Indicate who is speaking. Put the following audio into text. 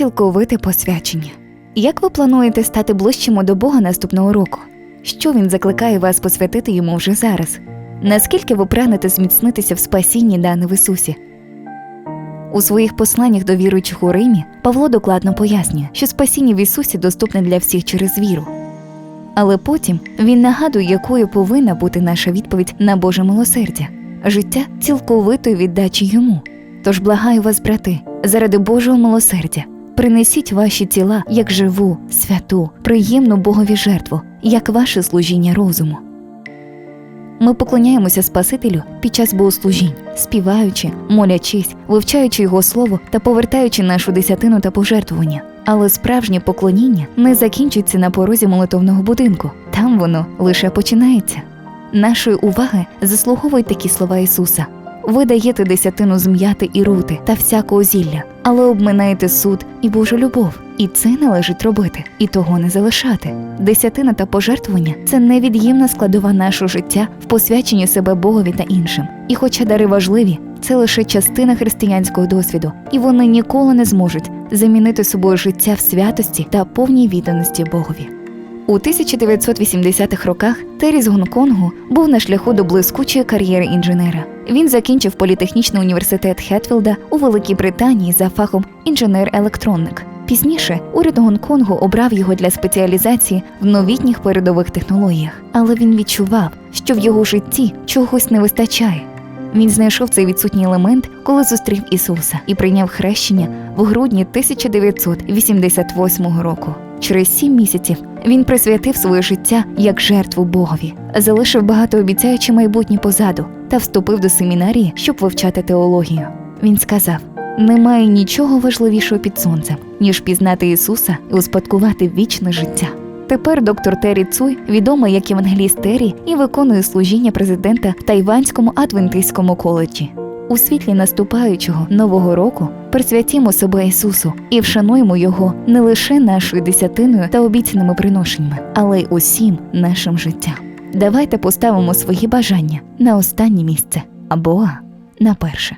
Speaker 1: Цілковите посвячення. Як ви плануєте стати ближчими до Бога наступного року? Що він закликає вас посвятити йому вже зараз? Наскільки ви прагнете зміцнитися в спасінні дане в Ісусі? У своїх посланнях до віруючих у Римі Павло докладно пояснює, що спасіння в Ісусі доступне для всіх через віру. Але потім він нагадує, якою повинна бути наша відповідь на Боже милосердя життя цілковитої віддачі йому. Тож благаю вас, брати, заради Божого милосердя, принесіть ваші тіла як живу, святу, приємну Богові жертву, як ваше служіння розуму. Ми поклоняємося Спасителю під час богослужінь, співаючи, молячись, вивчаючи його слово та повертаючи нашу десятину та пожертвування. Але справжнє поклоніння не закінчується на порозі молитовного будинку. Там воно лише починається. Нашої уваги заслуговують такі слова Ісуса. Ви даєте десятину з м'яти і рути та всякого зілля, але обминаєте суд і Божу любов. І це належить робити, і того не залишати. Десятина та пожертвування це невід'ємна складова нашого життя в посвяченні себе Богові та іншим. І хоча дари важливі, це лише частина християнського досвіду, і вони ніколи не зможуть замінити собою життя в святості та повній відданості Богові. У 1980-х роках Террі з Гонконгу був на шляху до блискучої кар'єри інженера. Він закінчив політехнічний університет Хетфілда у Великій Британії за фахом інженер-електроник. Пізніше уряд Гонконгу обрав його для спеціалізації в новітніх передових технологіях, але він відчував, що в його житті чогось не вистачає. Він знайшов цей відсутній елемент, коли зустрів Ісуса і прийняв хрещення в грудні 1988 року. Через сім місяців він присвятив своє життя як жертву Богові, залишив багатообіцяюче майбутнє позаду та вступив до семінарії, щоб вивчати теологію. Він сказав: немає нічого важливішого під сонцем, ніж пізнати Ісуса і успадкувати вічне життя. Тепер доктор Террі Цуй відомий як евангеліст Террі і виконує служіння президента в Тайванському адвентистському коледжі. У світлі наступаючого нового року присвятімо себе Ісусу і вшануємо Його не лише нашою десятиною та обіцяними приношеннями, але й усім нашим життям. Давайте поставимо свої бажання на останнє місце, або на перше.